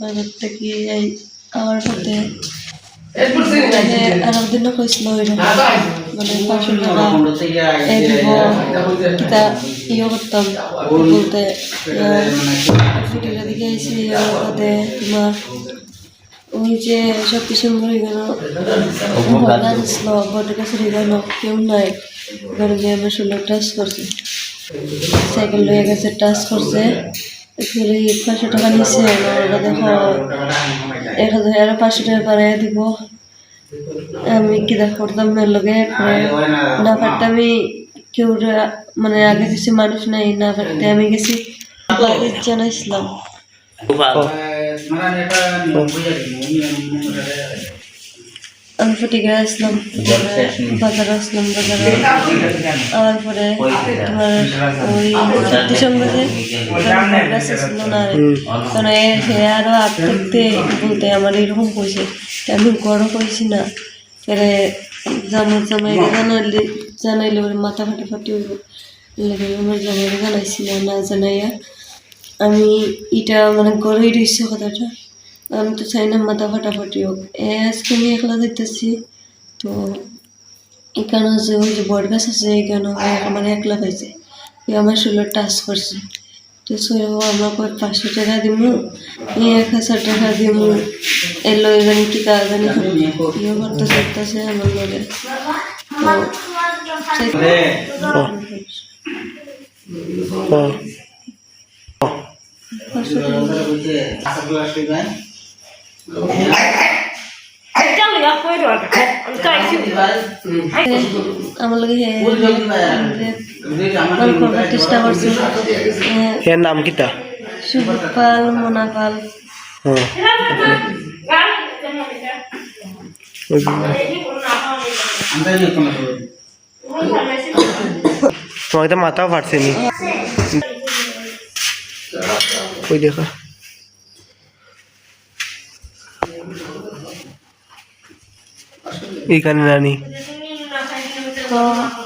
বাজার থেকে আমার সাথে আর একদিনও কইছিল মানে পাঁচশো টাকা ইয়ে করতাম বলতে ফটিকে দিকে এসে আমাদের তোমার ওই যে সব কিছু হয়ে গেল ছিল বড়ের কাছে হয়ে গেল কেউ নাই। ঘরে গিয়ে আমার ষোলো টাচ করছে। সাইকেল লয়ে গেছে টাচ করছে। ফিরে পাঁচশো টাকা নিচ্ছে ওরা দেখো এক হাজার আর পাঁচশো টাকা বাড়াই দিব। আমি কি দেখ করতাম মেয়ের পরে না আমি কেউ মানে আগে কিছু মানুষ নাই না পারতে আমি গেছি জানাইছিলাম। আমি ফটিকে আসলাম বাজারে আসলাম বাজারে। আবার পরে তোমার ওই ডিসেম্বরে কাছে ছিল না কারণ এ- সে আরও আগ থাকতে বলতে আমার এরকম কইছে। আমি গড়ও কইছি না। পরে জামাই জামাই জানাইলে জানাইলে ওর মাথা ফাটি ফাটি হইব লাগে আমার জামাই জানাইছি না জানাইয়া আমি এটা মানে গড়েই রয়েছে কথাটা আমি তো চাই না মাথা ফাটাফাটি হোক এ আজকে আমি একলা দেখতেছি তো এখানে যে ওই যে বট গাছ আছে এখানে আমার একলা পাইছে আমার শরীরে টাচ করছে সৈব আমরা কয় পাঁচশো টাকা দিমু এক হাজার টাকা দিমু। এলো জানি কি জানি ইয়ে করতে চাইতেছে আমার লগে। তো পাঁচশো টাকা আমার লগে হে কল করার চেষ্টা করছে এর নাম কিতা শুভপাল মোনাপাল হ্যাঁ তোমাকে তো মাথাও ফাটছে নি ওই দেখা ikan nani. Oh.